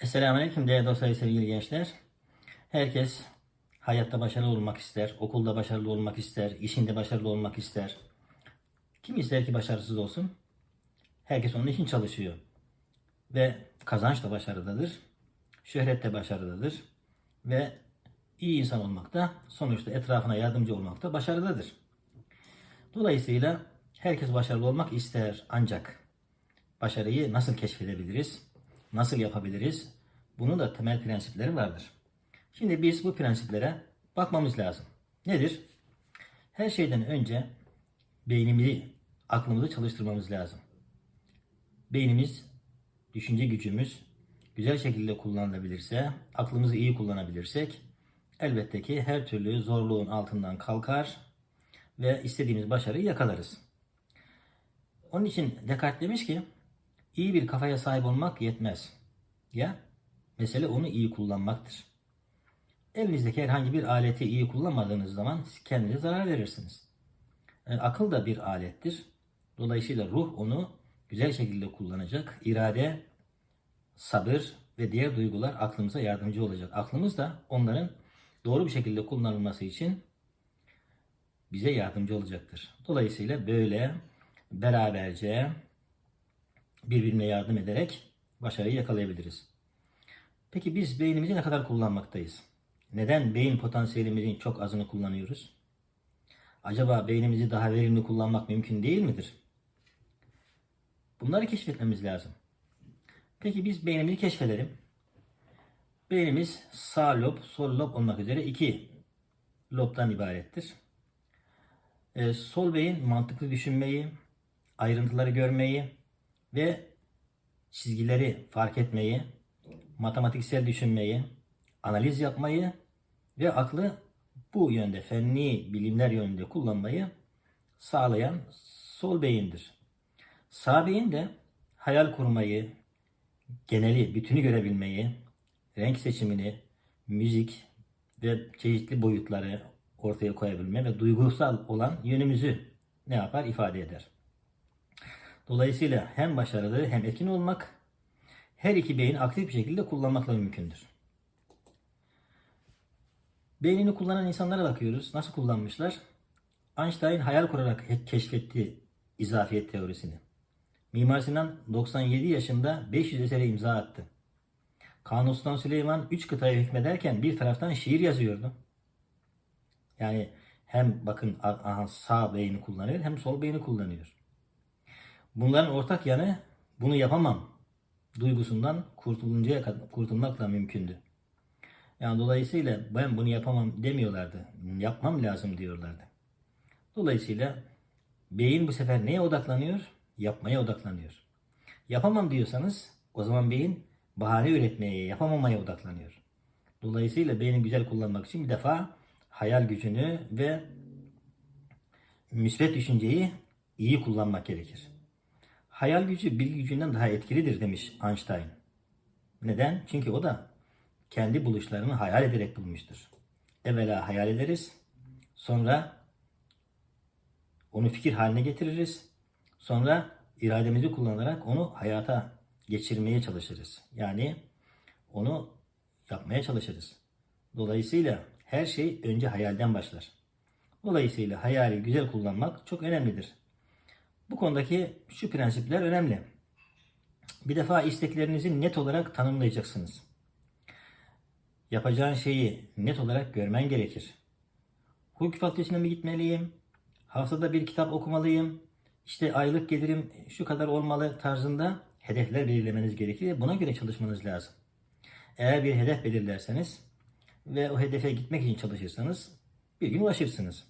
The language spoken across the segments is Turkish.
Esselamu Aleyküm değerli dostlar, sevgili gençler. Herkes hayatta başarılı olmak ister, okulda başarılı olmak ister, işinde başarılı olmak ister. Kim ister ki başarısız olsun? Herkes onun için çalışıyor. Ve kazanç da başarıdadır, şöhret de başarıdadır ve iyi insan olmak da sonuçta etrafına yardımcı olmak da başarıdadır. Dolayısıyla herkes başarılı olmak ister ancak başarıyı nasıl keşfedebiliriz? Nasıl yapabiliriz? Bunun da temel prensipleri vardır. Şimdi biz bu prensiplere bakmamız lazım. Nedir? Her şeyden önce beynimizi, aklımızı çalıştırmamız lazım. Beynimiz, düşünce gücümüz güzel şekilde kullanılabilirse, aklımızı iyi kullanabilirsek elbette ki her türlü zorluğun altından kalkar ve istediğimiz başarıyı yakalarız. Onun için Descartes demiş ki iyi bir kafaya sahip olmak yetmez. Ya mesele onu iyi kullanmaktır. Elinizdeki herhangi bir aleti iyi kullanmadığınız zaman kendinize zarar verirsiniz. E, akıl da bir alettir. Dolayısıyla ruh onu güzel şekilde kullanacak. İrade, sabır ve diğer duygular aklımıza yardımcı olacak. Aklımız da onların doğru bir şekilde kullanılması için bize yardımcı olacaktır. Dolayısıyla böyle beraberce birbirine yardım ederek başarıyı yakalayabiliriz. Peki biz beynimizi ne kadar kullanmaktayız? Neden beyin potansiyelimizin çok azını kullanıyoruz? Acaba beynimizi daha verimli kullanmak mümkün değil midir? Bunları keşfetmemiz lazım. Peki biz beynimizi keşfedelim. Beynimiz sağ lob, sol lob olmak üzere iki lobdan ibarettir. Ee, sol beyin mantıklı düşünmeyi, ayrıntıları görmeyi ve çizgileri fark etmeyi, matematiksel düşünmeyi, analiz yapmayı ve aklı bu yönde fenli bilimler yönünde kullanmayı sağlayan sol beyindir. Sağ beyin de hayal kurmayı, geneli, bütünü görebilmeyi, renk seçimini, müzik ve çeşitli boyutları ortaya koyabilme ve duygusal olan yönümüzü ne yapar ifade eder. Dolayısıyla hem başarılı hem etkin olmak her iki beyin aktif bir şekilde kullanmakla mümkündür. Beynini kullanan insanlara bakıyoruz. Nasıl kullanmışlar? Einstein hayal kurarak keşfetti izafiyet teorisini. Mimar Sinan 97 yaşında 500 esere imza attı. Kanuni Sultan Süleyman 3 kıtaya hükmederken bir taraftan şiir yazıyordu. Yani hem bakın sağ beyni kullanıyor hem sol beyni kullanıyor. Bunların ortak yanı bunu yapamam duygusundan kurtuluncaya kurtulmakla mümkündü. Yani dolayısıyla ben bunu yapamam demiyorlardı. Yapmam lazım diyorlardı. Dolayısıyla beyin bu sefer neye odaklanıyor? Yapmaya odaklanıyor. Yapamam diyorsanız o zaman beyin bahane üretmeye, yapamamaya odaklanıyor. Dolayısıyla beyni güzel kullanmak için bir defa hayal gücünü ve müsbet düşünceyi iyi kullanmak gerekir. Hayal gücü bilgi gücünden daha etkilidir demiş Einstein. Neden? Çünkü o da kendi buluşlarını hayal ederek bulmuştur. Evvela hayal ederiz, sonra onu fikir haline getiririz, sonra irademizi kullanarak onu hayata geçirmeye çalışırız. Yani onu yapmaya çalışırız. Dolayısıyla her şey önce hayalden başlar. Dolayısıyla hayali güzel kullanmak çok önemlidir. Bu konudaki şu prensipler önemli. Bir defa isteklerinizi net olarak tanımlayacaksınız. Yapacağın şeyi net olarak görmen gerekir. Hukuk fakültesine mi gitmeliyim? Haftada bir kitap okumalıyım? İşte aylık gelirim şu kadar olmalı tarzında hedefler belirlemeniz gerekir. Buna göre çalışmanız lazım. Eğer bir hedef belirlerseniz ve o hedefe gitmek için çalışırsanız bir gün ulaşırsınız.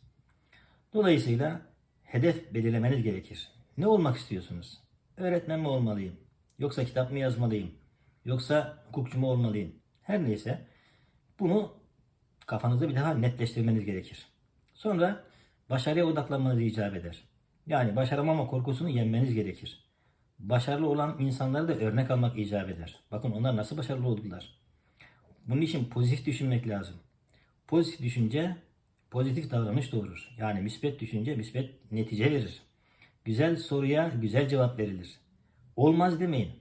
Dolayısıyla hedef belirlemeniz gerekir. Ne olmak istiyorsunuz? Öğretmen mi olmalıyım? Yoksa kitap mı yazmalıyım? Yoksa hukukçu mu olmalıyım? Her neyse bunu kafanızda bir daha netleştirmeniz gerekir. Sonra başarıya odaklanmanız icap eder. Yani başaramama korkusunu yenmeniz gerekir. Başarılı olan insanları da örnek almak icap eder. Bakın onlar nasıl başarılı oldular. Bunun için pozitif düşünmek lazım. Pozitif düşünce pozitif davranış doğurur. Yani müsbet düşünce müsbet netice verir. Güzel soruya güzel cevap verilir. Olmaz demeyin.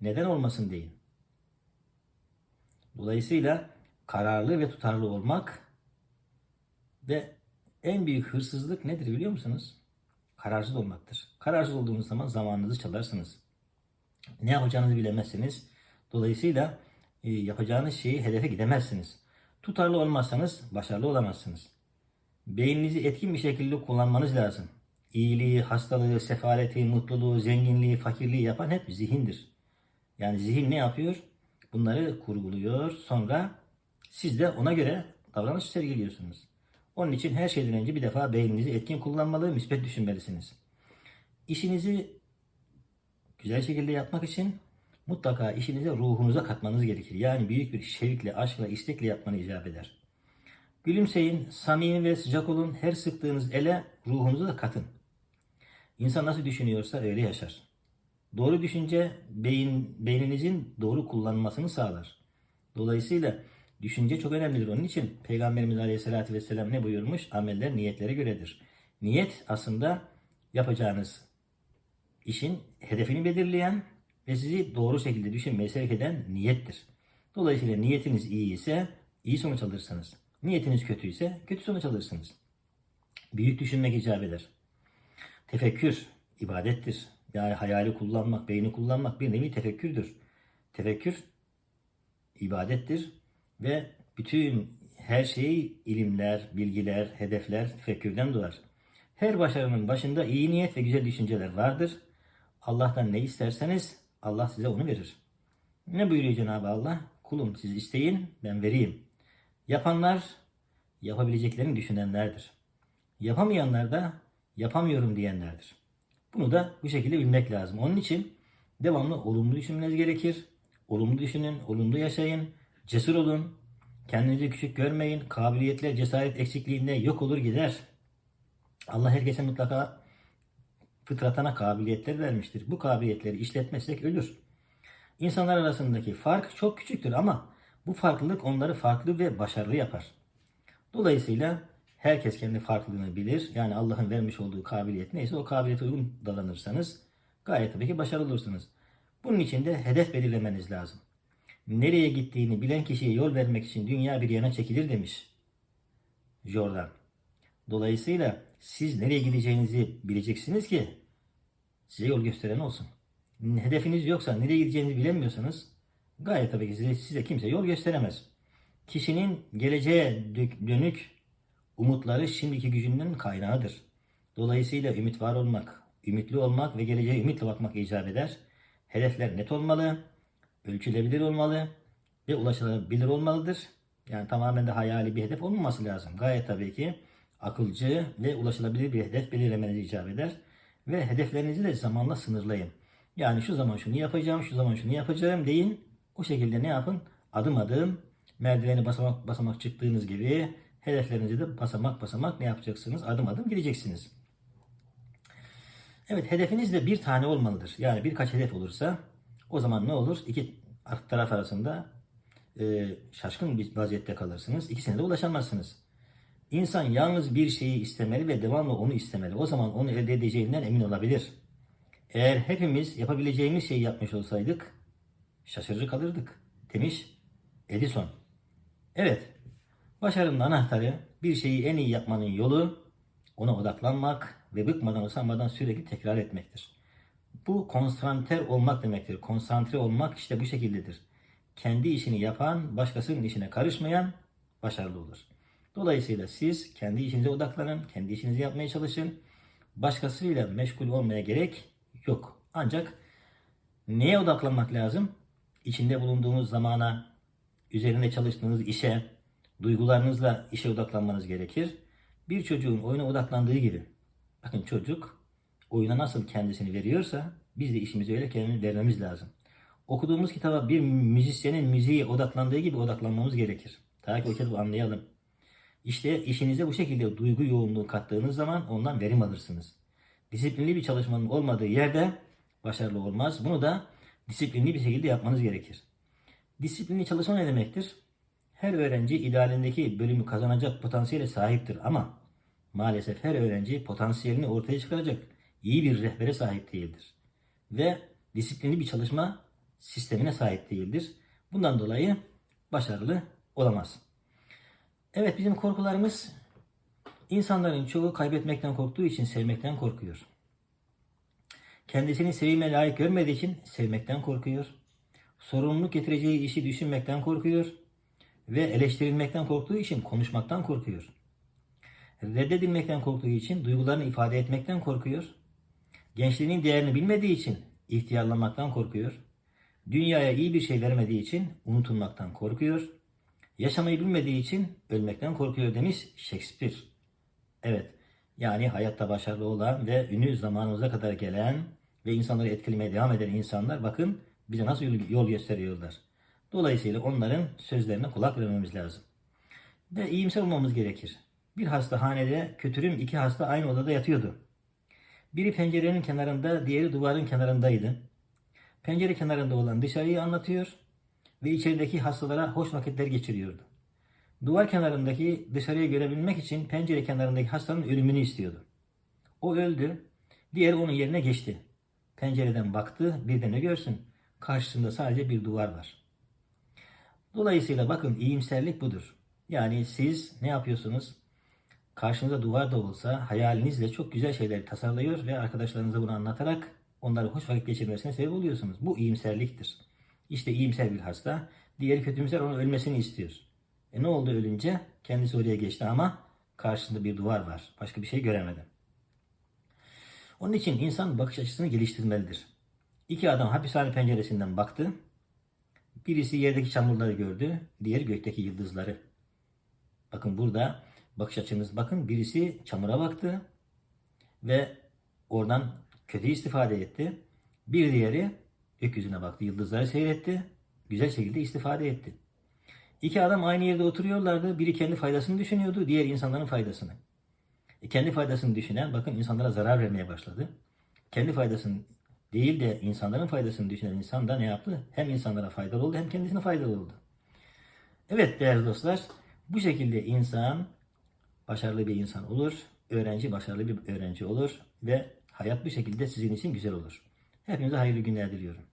Neden olmasın deyin. Dolayısıyla kararlı ve tutarlı olmak ve en büyük hırsızlık nedir biliyor musunuz? Kararsız olmaktır. Kararsız olduğunuz zaman zamanınızı çalarsınız. Ne yapacağınızı bilemezsiniz. Dolayısıyla e, yapacağınız şeyi hedefe gidemezsiniz. Tutarlı olmazsanız başarılı olamazsınız. Beyninizi etkin bir şekilde kullanmanız lazım. İyiliği, hastalığı, sefaleti, mutluluğu, zenginliği, fakirliği yapan hep zihindir. Yani zihin ne yapıyor? Bunları kurguluyor. Sonra siz de ona göre davranış sergiliyorsunuz. Onun için her şeyden önce bir defa beyninizi etkin kullanmalı, müspet düşünmelisiniz. İşinizi güzel şekilde yapmak için mutlaka işinize ruhunuza katmanız gerekir. Yani büyük bir şevkle, aşkla, istekle yapmanı icap eder. Gülümseyin, samimi ve sıcak olun. Her sıktığınız ele ruhunuzu da katın. İnsan nasıl düşünüyorsa öyle yaşar. Doğru düşünce beyin, beyninizin doğru kullanılmasını sağlar. Dolayısıyla düşünce çok önemlidir. Onun için Peygamberimiz Aleyhisselatü Vesselam ne buyurmuş? Ameller niyetlere göredir. Niyet aslında yapacağınız işin hedefini belirleyen ve sizi doğru şekilde düşünmeye sevk eden niyettir. Dolayısıyla niyetiniz iyi ise iyi sonuç alırsınız. Niyetiniz kötü ise kötü sonuç alırsınız. Büyük düşünmek icap eder. Tefekkür ibadettir. Yani hayali kullanmak, beyni kullanmak bir nevi tefekkürdür. Tefekkür ibadettir ve bütün her şey ilimler, bilgiler, hedefler tefekkürden doğar. Her başarının başında iyi niyet ve güzel düşünceler vardır. Allah'tan ne isterseniz Allah size onu verir. Ne buyuruyor Cenab-ı Allah? Kulum siz isteyin ben vereyim. Yapanlar yapabileceklerini düşünenlerdir. Yapamayanlar da yapamıyorum diyenlerdir. Bunu da bu şekilde bilmek lazım. Onun için devamlı olumlu düşünmeniz gerekir. Olumlu düşünün, olumlu yaşayın, cesur olun. Kendinizi küçük görmeyin. Kabiliyetle, cesaret eksikliğinde yok olur gider. Allah herkese mutlaka fıtratına kabiliyetler vermiştir. Bu kabiliyetleri işletmezsek ölür. İnsanlar arasındaki fark çok küçüktür ama bu farklılık onları farklı ve başarılı yapar. Dolayısıyla herkes kendi farklılığını bilir. Yani Allah'ın vermiş olduğu kabiliyet neyse o kabiliyete uygun davranırsanız gayet tabii ki başarılı olursunuz. Bunun için de hedef belirlemeniz lazım. Nereye gittiğini bilen kişiye yol vermek için dünya bir yana çekilir demiş Jordan. Dolayısıyla siz nereye gideceğinizi bileceksiniz ki size yol gösteren olsun. Hedefiniz yoksa nereye gideceğinizi bilemiyorsanız gayet tabii ki size, size kimse yol gösteremez. Kişinin geleceğe dönük umutları şimdiki gücünün kaynağıdır. Dolayısıyla ümit var olmak, ümitli olmak ve geleceğe ümitle bakmak icap eder. Hedefler net olmalı, ölçülebilir olmalı ve ulaşılabilir olmalıdır. Yani tamamen de hayali bir hedef olmaması lazım. Gayet tabii ki akılcı ve ulaşılabilir bir hedef belirlemeniz icap eder. Ve hedeflerinizi de zamanla sınırlayın. Yani şu zaman şunu yapacağım, şu zaman şunu yapacağım deyin. O şekilde ne yapın? Adım adım merdiveni basamak basamak çıktığınız gibi hedeflerinizi de basamak basamak ne yapacaksınız? Adım adım gideceksiniz. Evet hedefiniz de bir tane olmalıdır. Yani birkaç hedef olursa o zaman ne olur? İki taraf arasında e, şaşkın bir vaziyette kalırsınız. İkisine de ulaşamazsınız. İnsan yalnız bir şeyi istemeli ve devamlı onu istemeli. O zaman onu elde edeceğinden emin olabilir. Eğer hepimiz yapabileceğimiz şeyi yapmış olsaydık şaşırıcı kalırdık demiş Edison. Evet, başarının anahtarı bir şeyi en iyi yapmanın yolu ona odaklanmak ve bıkmadan usanmadan sürekli tekrar etmektir. Bu konsantre olmak demektir. Konsantre olmak işte bu şekildedir. Kendi işini yapan, başkasının işine karışmayan başarılı olur. Dolayısıyla siz kendi işinize odaklanın, kendi işinizi yapmaya çalışın. Başkasıyla meşgul olmaya gerek yok. Ancak neye odaklanmak lazım? İçinde bulunduğunuz zamana, üzerinde çalıştığınız işe, duygularınızla işe odaklanmanız gerekir. Bir çocuğun oyuna odaklandığı gibi. Bakın çocuk oyuna nasıl kendisini veriyorsa biz de işimize öyle kendimizi vermemiz lazım. Okuduğumuz kitaba bir müzisyenin müziğe odaklandığı gibi odaklanmamız gerekir. Ta ki o kitabı anlayalım. İşte işinize bu şekilde duygu yoğunluğu kattığınız zaman ondan verim alırsınız. Disiplinli bir çalışmanın olmadığı yerde başarılı olmaz. Bunu da disiplinli bir şekilde yapmanız gerekir. Disiplinli çalışma ne demektir? Her öğrenci idealindeki bölümü kazanacak potansiyele sahiptir ama maalesef her öğrenci potansiyelini ortaya çıkaracak iyi bir rehbere sahip değildir. Ve disiplinli bir çalışma sistemine sahip değildir. Bundan dolayı başarılı olamaz. Evet bizim korkularımız insanların çoğu kaybetmekten korktuğu için sevmekten korkuyor. Kendisini sevime layık görmediği için sevmekten korkuyor. Sorumluluk getireceği işi düşünmekten korkuyor. Ve eleştirilmekten korktuğu için konuşmaktan korkuyor. Reddedilmekten korktuğu için duygularını ifade etmekten korkuyor. Gençliğinin değerini bilmediği için ihtiyarlamaktan korkuyor. Dünyaya iyi bir şey vermediği için unutulmaktan korkuyor. Yaşamayı bilmediği için ölmekten korkuyor demiş Shakespeare. Evet, yani hayatta başarılı olan ve ünü zamanımıza kadar gelen ve insanları etkilemeye devam eden insanlar bakın bize nasıl yol, gösteriyorlar. Dolayısıyla onların sözlerine kulak vermemiz lazım. Ve iyimser olmamız gerekir. Bir hastahanede kötürüm iki hasta aynı odada yatıyordu. Biri pencerenin kenarında, diğeri duvarın kenarındaydı. Pencere kenarında olan dışarıyı anlatıyor ve içerideki hastalara hoş vakitler geçiriyordu. Duvar kenarındaki dışarıyı görebilmek için pencere kenarındaki hastanın ölümünü istiyordu. O öldü, diğeri onun yerine geçti. Pencereden baktı, bir de ne görsün? Karşısında sadece bir duvar var. Dolayısıyla bakın iyimserlik budur. Yani siz ne yapıyorsunuz? Karşınızda duvar da olsa hayalinizle çok güzel şeyler tasarlıyor ve arkadaşlarınıza bunu anlatarak onları hoş vakit geçirmesine sebep oluyorsunuz. Bu iyimserliktir. İşte iyimser bir hasta, diğeri kötümser onun ölmesini istiyor. E ne oldu ölünce? Kendisi oraya geçti ama karşısında bir duvar var. Başka bir şey göremedi. Onun için insan bakış açısını geliştirmelidir. İki adam hapishane penceresinden baktı. Birisi yerdeki çamurları gördü, diğeri gökteki yıldızları. Bakın burada bakış açınız bakın birisi çamura baktı ve oradan kötü istifade etti. Bir diğeri gökyüzüne baktı, yıldızları seyretti, güzel şekilde istifade etti. İki adam aynı yerde oturuyorlardı. Biri kendi faydasını düşünüyordu, diğer insanların faydasını. E, kendi faydasını düşünen bakın insanlara zarar vermeye başladı. Kendi faydasını değil de insanların faydasını düşünen insan da ne yaptı? Hem insanlara faydalı oldu hem kendisine faydalı oldu. Evet değerli dostlar, bu şekilde insan başarılı bir insan olur, öğrenci başarılı bir öğrenci olur ve hayat bu şekilde sizin için güzel olur. Hepinize hayırlı günler diliyorum.